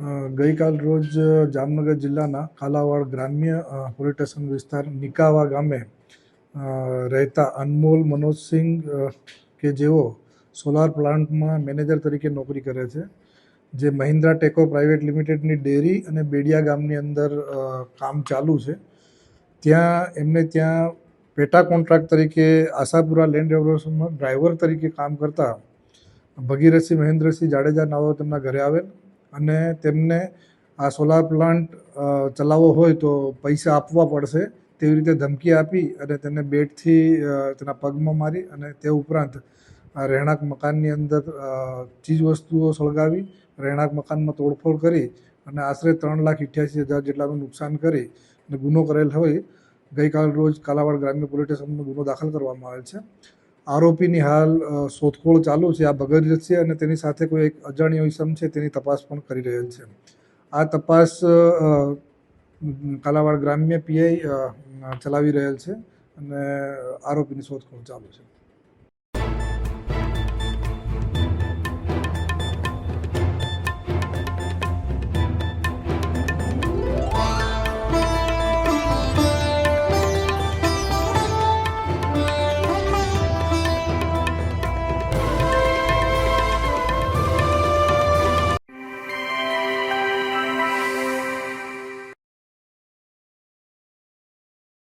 ગઈકાલ રોજ જામનગર જિલ્લાના કાલાવાડ ગ્રામ્ય પોલીસ સ્ટેશન વિસ્તાર નિકાવા ગામે રહેતા અનમોલ મનોજસિંહ કે જેઓ સોલાર પ્લાન્ટમાં મેનેજર તરીકે નોકરી કરે છે, જે મહિન્દ્રા ટેકો પ્રાઇવેટ લિમિટેડની ડેરી અને બેડિયા ગામની અંદર કામ ચાલુ છે. ત્યાં એમને ત્યાં પેટા કોન્ટ્રાક્ટ તરીકે આશાપુરા લેન્ડ ડેવલપમેન્ટમાં ડ્રાઈવર તરીકે કામ કરતા ભગીરથસિંહ, મહેન્દ્રસિંહ જાડેજા નાઓ તેમના ઘરે આવેલ. અને તેમને આ સોલાર પ્લાન્ટ ચલાવવો હોય તો પૈસા આપવા પડશે તેવી રીતે ધમકી આપી અને તેને બેટથી તેના પગમાં મારી અને તે ઉપરાંત રહેણાંક મકાનની અંદર ચીજવસ્તુઓ સળગાવી, રહેણાંક મકાનમાં તોડફોડ કરી અને આશરે ત્રણ લાખ અઠ્યાસી હજાર જેટલાનું નુકસાન કરી અને ગુનો કરેલ હોય. ગઈકાલ રોજ કાલાવાડ ગ્રામ્ય પોલીસ સ્ટેશનમાં ગુનો દાખલ કરવામાં આવેલ છે. આરોપીની હાલ શોધખોળ ચાલુ છે. આ ભગીરથસિંહ અને તેની સાથે કોઈ એક અજાણ્યો ઇસમ છે તેની તપાસ પણ કરી રહેલ છે. આ તપાસ કાલાવાડ ગ્રામ્ય પીઆઈ ચલાવી રહેલ છે અને આરોપીની શોધખોળ ચાલુ છે.